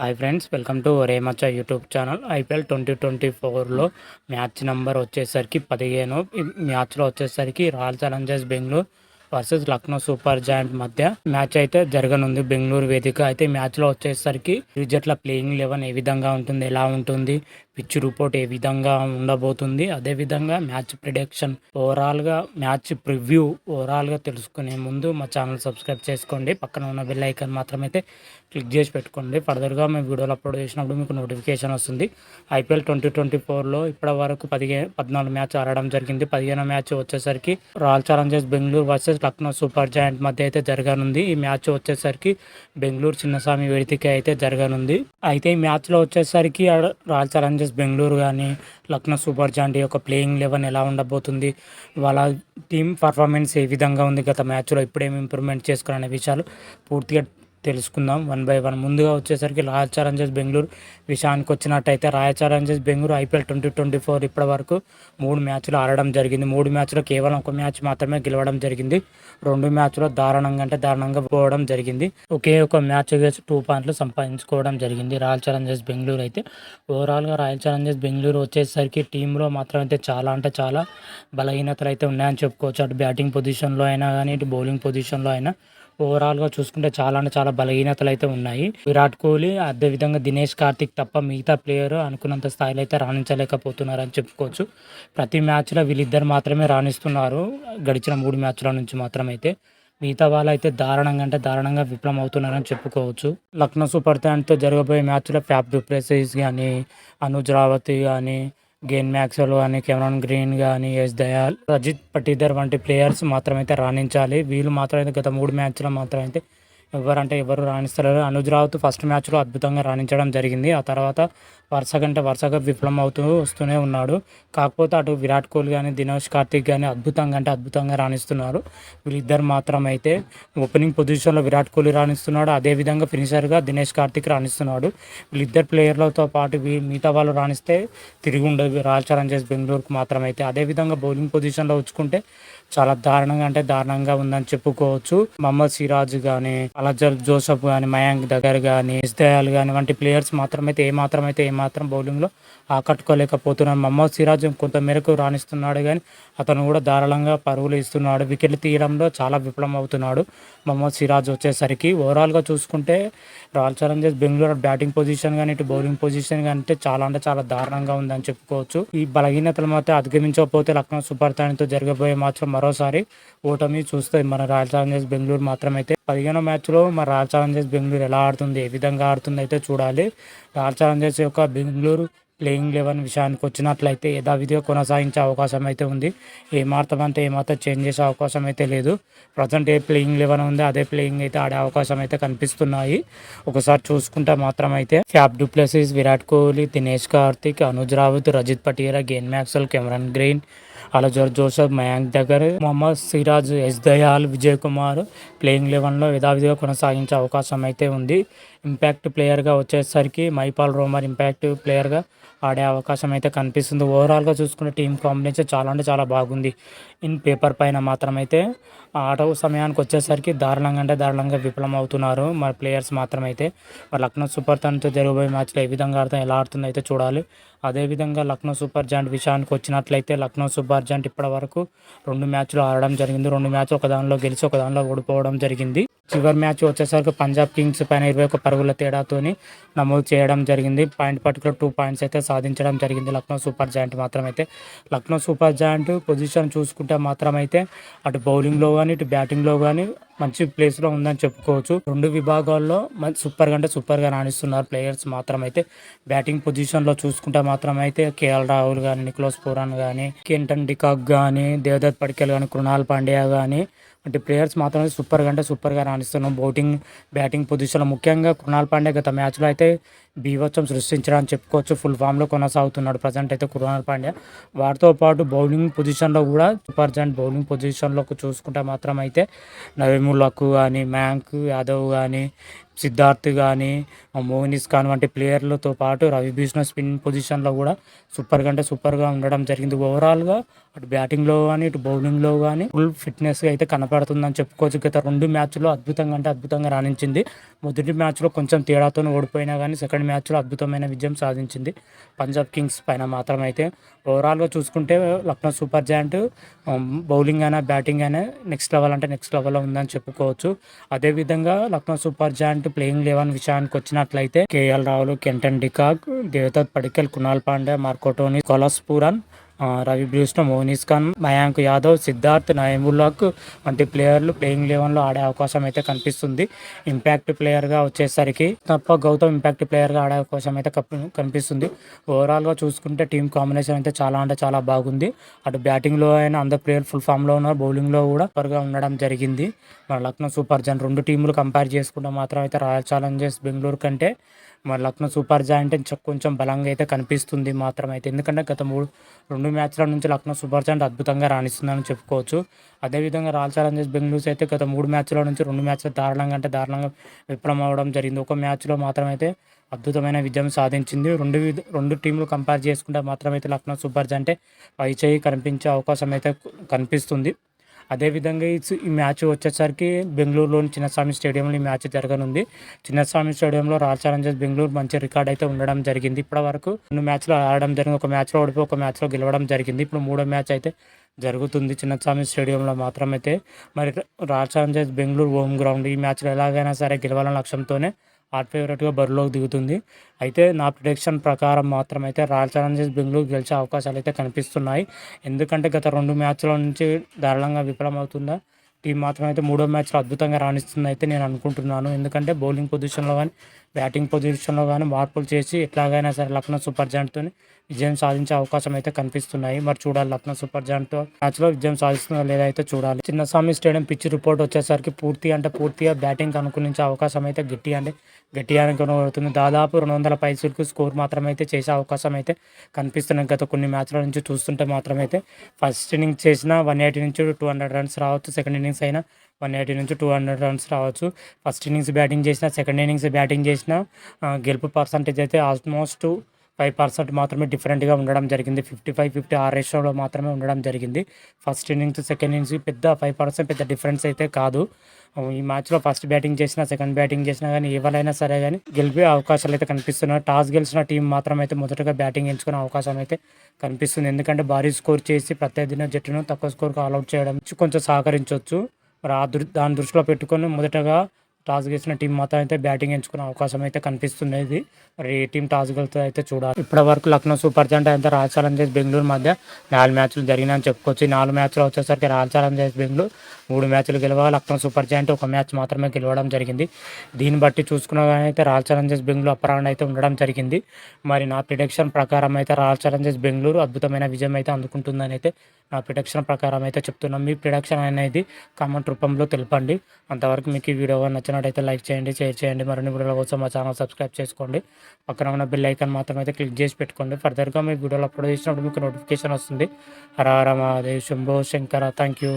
Hi friends welcome to ఒరే YouTube channel IPL twenty twenty ఫోర్లో match number వచ్చేసరికి పదిహేను. మ్యాచ్లో వచ్చేసరికి royal challengers Bengaluru versus Lucknow super giant మధ్య మ్యాచ్ అయితే జరగనుంది బెంగళూరు వేదిక. అయితే మ్యాచ్లో వచ్చేసరికి ఇరు జట్ల ప్లేయింగ్ లెవెన్ ఏ విధంగా ఉంటుంది ఎలా ఉంటుంది పిచ్ రిపోర్ట్ ఏ విధంగా ఉండబోతుంది? అదే విధంగా మ్యాచ్ ప్రిడిక్షన్ ఓవరాల్గా మ్యాచ్ ప్రివ్యూ ఓవరాల్గా తెలుసుకునే ముందు మా ఛానల్ సబ్స్క్రైబ్ చేసుకోండి. పక్కన ఉన్న బెల్ ఐకాన్ మాత్రమైతే క్లిక్ చేసి పెట్టుకోండి. ఫర్దర్గా మేము వీడియోలు అప్లోడ్ చేసినప్పుడు మీకు నోటిఫికేషన్ వస్తుంది. ఐపీఎల్ ట్వంటీ ట్వంటీ ఫోర్లో ఇప్పటి వరకు పదిహేను పద్నాలుగు మ్యాచ్ ఆడడం జరిగింది. పదిహేను మ్యాచ్ వచ్చేసరికి royal challengers Bengaluru versus Lucknow super giant మధ్య అయితే జరగనుంది. ఈ మ్యాచ్ వచ్చేసరికి బెంగళూరు చిన్నస్వామి వేదిక అయితే జరగనుంది. అయితే ఈ మ్యాచ్లో వచ్చేసరికి రాయల్ ఛాలెంజర్స్ బెంగళూరు కానీ లక్నో సూపర్ జాయింట్ యొక్క ప్లేయింగ్ లెవెన్ ఎలా ఉండబోతుంది వాళ్ళ టీం పర్ఫార్మెన్స్ ఏ విధంగా ఉంది గత మ్యాచ్లో ఇప్పుడేమి ఇంప్రూవ్మెంట్ చేసుకునే విషయాలు పూర్తిగా తెలుసుకుందాం. One by one. ముందుగా వచ్చేసరికి రాయల్ ఛాలెంజర్స్ బెంగళూరు. విషయానికి వచ్చినట్టయితే royal challengers Bengaluru IPL twenty twenty four ఇప్పటి వరకు మూడు మ్యాచ్లు ఆడడం జరిగింది. మూడు మ్యాచ్లో కేవలం ఒక మ్యాచ్ మాత్రమే గెలవడం జరిగింది. రెండు మ్యాచ్లో దారుణంగా అంటే దారుణంగా పోవడం జరిగింది. ఒకే ఒక మ్యాచ్ వేసి టూ పాయింట్లు సంపాదించుకోవడం జరిగింది రాయల్ ఛాలెంజర్స్ బెంగళూరు అయితే. ఓవరాల్గా రాయల్ ఛాలెంజర్స్ బెంగళూరు వచ్చేసరికి టీంలో మాత్రం అయితే చాలా అంటే చాలా బలహీనతలు అయితే ఉన్నాయని చెప్పుకోవచ్చు. అటు బ్యాటింగ్ పొజిషన్లో అయినా కానీ ఇటు బౌలింగ్ పొజిషన్లో అయినా ఓవరాల్గా చూసుకుంటే చాలా అంటే చాలా బలహీనతలు అయితే ఉన్నాయి. విరాట్ కోహ్లీ అదేవిధంగా దినేష్ కార్తిక్ తప్ప మిగతా ప్లేయర్ అనుకున్నంత స్థాయిలో అయితే రాణించలేకపోతున్నారు అని చెప్పుకోవచ్చు. ప్రతి మ్యాచ్లో వీళ్ళిద్దరు మాత్రమే రాణిస్తున్నారు. గడిచిన మూడు మ్యాచ్ల నుంచి మాత్రమైతే. మిగతా వాళ్ళు అయితే దారుణంగా అంటే దారుణంగా విఫలం అవుతున్నారని చెప్పుకోవచ్చు. లక్నో సూపర్తో జరగబోయే మ్యాచ్లో ఫ్యాప్ డుప్లెసిస్ కానీ అనుజ్ రావతి కానీ గేన్ మ్యాక్స్వెల్ కానీ కెమెరాన్ గ్రీన్ కానీ ఎస్ దయాల్ రజిత్ పటీదర్ వంటి ప్లేయర్స్ మాత్రమైతే రాణించాలి. వీళ్ళు మాత్రమైతే గత మూడు మ్యాచ్లో మాత్రమైతే ఎవరంటే ఎవరు రాణిస్తారు అనుజ్ రావత్ ఫస్ట్ మ్యాచ్లో అద్భుతంగా రాణించడం జరిగింది. ఆ తర్వాత వరుస కంటే వరుసగా విఫలం అవుతూ వస్తూనే ఉన్నాడు. కాకపోతే అటు విరాట్ కోహ్లీ కానీ దినేష్ కార్తిక్ కానీ అద్భుతంగా అంటే అద్భుతంగా రాణిస్తున్నారు. వీళ్ళిద్దరు మాత్రం అయితే ఓపెనింగ్ పొజిషన్లో విరాట్ కోహ్లీ రాణిస్తున్నాడు. అదేవిధంగా ఫినిషర్గా దినేష్ కార్తిక్ రాణిస్తున్నాడు. వీళ్ళిద్దరు ప్లేయర్లతో పాటు వీ- మిగతా వాళ్ళు రాణిస్తే తిరిగి ఉండదు రాయల్ ఛాలెంజర్స్ బెంగళూరుకు మాత్రం అయితే అదేవిధంగా బౌలింగ్ పొజిషన్లో వచ్చుకుంటే చాలా దారుణంగా అంటే దారుణంగా ఉందని చెప్పుకోవచ్చు. మహమ్మద్ సిరాజ్ కానీ అలజర్ జోసఫ్ కానీ మయాంక్ దగ్గర కానీ ఇస్దయాల్ కానీ వంటి ప్లేయర్స్ మాత్రమైతే ఏ మాత్రమైతే ఏ మాత్రం బౌలింగ్లో ఆకట్టుకోలేకపోతున్నాడు మహమ్మద్ సిరాజ్ కొంత మేరకు రాణిస్తున్నాడు కానీ అతను కూడా దారుణంగా పరుగులు ఇస్తున్నాడు. వికెట్లు తీయడంలో చాలా విఫలం అవుతున్నాడు మహమ్మద్ సిరాజ్ వచ్చేసరికి. ఓవరాల్గా చూసుకుంటే royal challengers Bengaluru batting position కానీ ఇటు బౌలింగ్ పొజిషన్ కానీ అంటే చాలా అంటే చాలా దారుణంగా ఉందని చెప్పుకోవచ్చు. ఈ బలహీనతలు మాత్రం అధిగమించకపోతే లక్నో సూపర్తో జరగబోయే మాత్రం మరోసారి ఓటమి చూస్తే మన రాయల్ ఛాలెంజర్స్ బెంగళూరు మాత్రమైతే పదిహేనో మ్యాచ్లో మన రాయల్ ఛాలెంజర్స్ బెంగళూరు ఎలా ఆడుతుంది ఏ విధంగా ఆడుతుంది అయితే చూడాలి. రాయల్ ఛాలెంజర్స్ యొక్క బెంగళూరు ప్లేయింగ్ లెవెన్ విషయానికి వచ్చినట్లయితే యథావిధిగా కొనసాగించే అవకాశం అయితే ఉంది. ఏమాత్రం అంటే ఏమాత్రం చేంజ్ చేసే అవకాశం అయితే లేదు. ప్రజెంట్ ఏ ప్లేయింగ్ లెవెన్ ఉందో అదే ప్లేయింగ్ అయితే ఆడే అవకాశం అయితే కనిపిస్తున్నాయి. ఒకసారి చూసుకుంటే మాత్రం అయితే Faf du Plessis Virat Kohli Dinesh Karthik Anuj Rawat Rajat Patidar Glenn Maxwell Cameron Green Alzarri Joseph Mayank Dagar Mohammed Siraj S Dayal Vijay Kumar playing లెవెన్లో యథావిధిగా కొనసాగించే అవకాశం అయితే ఉంది. ఇంపాక్ట్ ప్లేయర్గా వచ్చేసరికి మైపాల్ రోమర్ ఇంపాక్ట్ ప్లేయర్గా ఆడే అవకాశం అయితే కనిపిస్తుంది. ఓవరాల్గా చూసుకుంటే టీం కాంబినేషన్ చాలా అంటే చాలా బాగుంది. ఇన్ పేపర్ పైన మాత్రమైతే ఆట సమయానికి వచ్చేసరికి దారుణంగా అంటే దారుణంగా విఫలం అవుతున్నారు మన ప్లేయర్స్ మాత్రమైతే మరి లక్నో సూపర్ తనతో జరగబోయే మ్యాచ్లో ఏ విధంగా ఆడతాం ఎలా ఆడుతుందో అయితే చూడాలి. అదేవిధంగా లక్నో సూపర్ జాయింట్ విషయానికి వచ్చినట్లయితే లక్నో సూపర్ జాయింట్ ఇప్పటి వరకు రెండు మ్యాచ్లు ఆడడం జరిగింది. రెండు మ్యాచ్లు ఒక దానిలో గెలిచి ఒక దానిలో ఓడిపోవడం జరిగింది. చివరి మ్యాచ్ వచ్చేసరికి పంజాబ్ కింగ్స్ పైన ఇరవై ఒక పరుగుల తేడాతోని నమోదు చేయడం జరిగింది. పాయింట్ పర్టికులర్ టూ పాయింట్స్ అయితే సాధించడం జరిగింది. లక్నో సూపర్ జాయింట్ మాత్రమైతే. లక్నో సూపర్ జాయింట్ పొజిషన్ చూసుకుంటే మాత్రమైతే అటు బౌలింగ్లో కానీ ఇటు బ్యాటింగ్లో కానీ మంచి ప్లేస్లో ఉందని చెప్పుకోవచ్చు. రెండు విభాగాల్లో మంచి సూపర్గా అంటే సూపర్గా రాణిస్తున్నారు ప్లేయర్స్ మాత్రం అయితే బ్యాటింగ్ పొజిషన్లో చూసుకుంటే మాత్రం అయితే కేఎల్ రాహుల్ కానీ నిక్లోస్ పూరాన్ కానీ కెంటన్ డికాక్ కానీ దేవదత్ పడికెల్ కానీ కృణాల్ పాండ్యా కానీ వంటి ప్లేయర్స్ మాత్రమే సూపర్గా అంటే సూపర్గా రాణిస్తున్నాం బౌటింగ్ బ్యాటింగ్ పొజిషన్లో ముఖ్యంగా కృణాల్ పాండే గత మ్యాచ్లో అయితే బీభత్సం సృష్టించడానికి చెప్పుకోవచ్చు. ఫుల్ ఫామ్లో కొనసాగుతున్నాడు. ప్రజెంట్ అయితే కృణాల్ పాండ్యా. వారితో పాటు బౌలింగ్ పొజిషన్లో కూడా సూపర్ జాయింట్ బౌలింగ్ పొజిషన్లోకి చూసుకుంటే మాత్రం అయితే నవీముల్లకు కానీ మ్యాంక్ యాదవ్ కానీ సిద్ధార్థ్ కానీ మోహినిస్ ఖాన్ వంటి ప్లేయర్లతో పాటు రవి బిష్ణు స్పిన్ పొజిషన్లో కూడా సూపర్గా అంటే సూపర్గా ఉండడం జరిగింది. ఓవరాల్గా అటు బ్యాటింగ్లో కానీ ఇటు బౌలింగ్లో కానీ ఫుల్ ఫిట్నెస్గా అయితే కనపడుతుందని చెప్పుకోవచ్చు. గత రెండు మ్యాచ్లో అద్భుతంగా అంటే అద్భుతంగా రాణించింది. మొదటి మ్యాచ్లో కొంచెం తేడాతో ఓడిపోయినా కానీ సెకండ్ మ్యాచ్లో అద్భుతమైన విజయం సాధించింది పంజాబ్ కింగ్స్ పైన మాత్రం అయితే ఓవరాల్గా చూసుకుంటే లక్నో సూపర్ జాయింట్ బౌలింగ్ అయినా బ్యాటింగ్ అయినా నెక్స్ట్ లెవెల్ అంటే నెక్స్ట్ లెవెల్లో ఉందని చెప్పుకోవచ్చు. అదేవిధంగా Lucknow super giant playing eleven విషయానికి వచ్చినట్లయితే KL రావులు Quinton de Kock Devdutt Padikkal Krunal Pandey మార్కోటోని Nicholas Pooran Ravi బ్రూస్టో మోనిస్ ఖాన్ మయాంక్ యాదవ్ సిద్ధార్థ్ నయముల్లాక్ వంటి ప్లేయర్లు ప్లేయింగ్ లెవెన్లో ఆడే అవకాశం అయితే కనిపిస్తుంది. ఇంపాక్ట్ ప్లేయర్గా వచ్చేసరికి తప్ప గౌతమ్ ఇంపాక్ట్ ప్లేయర్గా ఆడే అవకాశం అయితే కప్- కనిపిస్తుంది. ఓవరాల్గా చూసుకుంటే టీం కాంబినేషన్ అయితే చాలా అంటే చాలా బాగుంది. అటు బ్యాటింగ్లో అయినా అందరు ప్లేయర్ ఫుల్ ఫామ్లో ఉన్నారు. బౌలింగ్లో కూడా సూపర్గా ఉండడం జరిగింది. మన లక్నో సూపర్ జన్ రెండు టీములు కంపేర్ చేసుకుంటే మాత్రం అయితే రాయల్ ఛాలెంజర్స్ బెంగళూరు కంటే మరి లక్నో సూపర్ జాయింట్ కొంచెం బలంగా అయితే కనిపిస్తుంది మాత్రం అయితే ఎందుకంటే గత మూడు రెండు మ్యాచ్ల నుంచి లక్నో సూపర్ జాయింట్ అద్భుతంగా రాణిస్తుందని చెప్పుకోవచ్చు. అదేవిధంగా రాయల్ ఛాలెంజర్స్ బెంగళూరు అయితే గత మూడు మ్యాచ్ల నుంచి రెండు మ్యాచ్లు దారుణంగా అంటే దారుణంగా విఫలం అవ్వడం జరిగింది. ఒక మ్యాచ్లో మాత్రం అయితే అద్భుతమైన విజయం సాధించింది. రెండు రెండు టీంలు కంపేర్ చేసుకుంటే మాత్రం అయితే లక్నో సూపర్ జాయింట్ పై చేయి కనిపించే అవకాశం అయితే కనిపిస్తుంది. అదేవిధంగా ఈ మ్యాచ్ వచ్చేసరికి బెంగళూరులోని చిన్నస్వామి స్టేడియంలో ఈ మ్యాచ్ జరగనుంది. చిన్నస్వామి స్టేడియంలో రాయల్ ఛాలెంజర్స్ బెంగళూరు మంచి రికార్డ్ అయితే ఉండడం జరిగింది. ఇప్పటి వరకు రెండు మ్యాచ్లు ఆడడం జరిగింది. ఒక మ్యాచ్లో ఓడిపోయి ఒక మ్యాచ్లో గెలవడం జరిగింది. ఇప్పుడు మూడో మ్యాచ్ అయితే జరుగుతుంది చిన్నస్వామి స్టేడియంలో మాత్రమైతే. మరి royal challengers Bengaluru home ground ఈ మ్యాచ్లో ఎలాగైనా సరే గెలవాలనే లక్ష్యంతోనే హాట్ ఫేవరెట్గా బరిలోకి దిగుతుంది. అయితే నా ప్రిడిక్షన్ ప్రకారం మాత్రం అయితే రాయల్ ఛాలెంజర్స్ బెంగళూరు గెలిచే అవకాశాలు అయితే కనిపిస్తున్నాయి. ఎందుకంటే గత రెండు మ్యాచ్ల నుంచి దారుణంగా విఫలమవుతుందా టీం మాత్రం అయితే మూడో మ్యాచ్లో అద్భుతంగా రాణిస్తుంది అయితే నేను అనుకుంటున్నాను. ఎందుకంటే బౌలింగ్ పొజిషన్లో కానీ బ్యాటింగ్ పొజిషన్లో కానీ మార్పులు చేసి ఎట్లాగైనా సరే లక్నో సూపర్ జాయింట్తో విజయం సాధించే అవకాశం అయితే కనిపిస్తున్నాయి. మరి చూడాలి లక్నో సూపర్ జాయింట్తో మ్యాచ్లో విజయం సాధిస్తుందో లేదా అయితే చూడాలి. చిన్నస్వామి స్టేడియం పిచ్ రిపోర్ట్ వచ్చేసరికి పూర్తి అంటే పూర్తిగా బ్యాటింగ్ అనుకూలించే అవకాశం అయితే గట్టి అంటే గట్టిగా కనబడుతుంది దాదాపు రెండు వందల పైసలకు స్కోర్ మాత్రం అయితే చేసే అవకాశం అయితే కనిపిస్తున్నాయి. గత కొన్ని మ్యాచ్ల నుంచి చూస్తుంటే మాత్రమైతే ఫస్ట్ ఇన్నింగ్స్ చేసిన వన్ ఎయిటీ నుంచి టూ హండ్రెడ్ రన్స్ రావచ్చు. సెకండ్ ఇన్నింగ్స్ అయినా వన్ ఎయిటీ నుంచి టూ హండ్రెడ్ రన్స్ రావచ్చు. ఫస్ట్ ఇన్నింగ్స్ బ్యాటింగ్ చేసిన సెకండ్ ఇన్నింగ్స్ బ్యాటింగ్ చేసిన గెలుపు పర్సంటేజ్ అయితే ఆల్మోస్ట్ ఫైవ్ పర్సెంట్ మాత్రమే డిఫరెంట్గా ఉండడం జరిగింది. ఫిఫ్టీ ఫైవ్ ఫిఫ్టీ ఆ రేషియోలో మాత్రమే ఉండడం జరిగింది. ఫస్ట్ ఇన్నింగ్స్ సెకండ్ ఇన్నింగ్స్ పెద్ద ఫైవ్ పర్సెంట్ పెద్ద డిఫరెన్స్ అయితే కాదు. ఈ మ్యాచ్లో ఫస్ట్ బ్యాటింగ్ చేసినా సెకండ్ బ్యాటింగ్ చేసినా కానీ ఎవరైనా సరే కానీ గెలిపే అవకాశాలు అయితే కనిపిస్తున్నాయి. టాస్ గెలిచిన టీం మాత్రం అయితే మొదటగా బ్యాటింగ్ ఎంచుకునే అవకాశం అయితే కనిపిస్తుంది. ఎందుకంటే భారీ స్కోర్ చేసి ప్రత్యర్థిన జట్టును తక్కువ స్కోర్కి ఆల్అౌట్ చేయడం కొంచెం సహకరించవచ్చు మరి ఆ దృ దాని దృష్టిలో పెట్టుకొని మొదటగా టాస్ గెలిచిన టీం మాత్రం అయితే బ్యాటింగ్ ఎంచుకునే అవకాశం అయితే కనిపిస్తున్నది. మరి ఏ టీం టాస్ గెలుతుందో అయితే చూడాలి. ఇప్పటి వరకు లక్నో సూపర్ జంట అయితే రాయల్ ఛాలెంజర్స్ బెంగళూరు మధ్య నాలుగు మ్యాచ్లు జరిగినాయని చెప్పుకోవచ్చు. నాలుగు మ్యాచ్లు వచ్చేసరికి రాయల్ ఛాలెంజర్స్ బెంగళూరు మూడు మ్యాచ్లు గెలవాలి. లక్నో సూపర్ జాయింట్ ఒక మ్యాచ్ మాత్రమే గెలవడం జరిగింది. దీన్ని బట్టి చూసుకున్న అయితే రాయల్ ఛాలెంజర్స్ బెంగళూరు అప్పర్ అయితే ఉండడం జరిగింది. మరి నా ప్రిడిక్షన్ ప్రకారం అయితే రాయల్ ఛాలెంజర్స్ బెంగళూరు అద్భుతమైన విజయం అయితే అందుకుంటుందని అయితే నా ప్రిడిక్షన్ ప్రకారం అయితే చెప్తున్నాం. మీ ప్రిడిక్షన్ అనేది కామెంట్ రూపంలో తెలపండి. అంతవరకు మీకు ఈ వీడియో నచ్చినట్టయితే లైక్ చేయండి షేర్ చేయండి. మరిన్ని వీడియోల కోసం మా ఛానల్ సబ్స్క్రైబ్ చేసుకోండి. పక్కన ఉన్న బెల్ ఐకాన్ మాత్రం అయితే క్లిక్ చేసి పెట్టుకోండి. ఫర్దర్గా మీ వీడియోలు అప్లోడ్ చేసినప్పుడు మీకు నోటిఫికేషన్ వస్తుంది. Hara Hara Mahadev Shambho Shankara thank you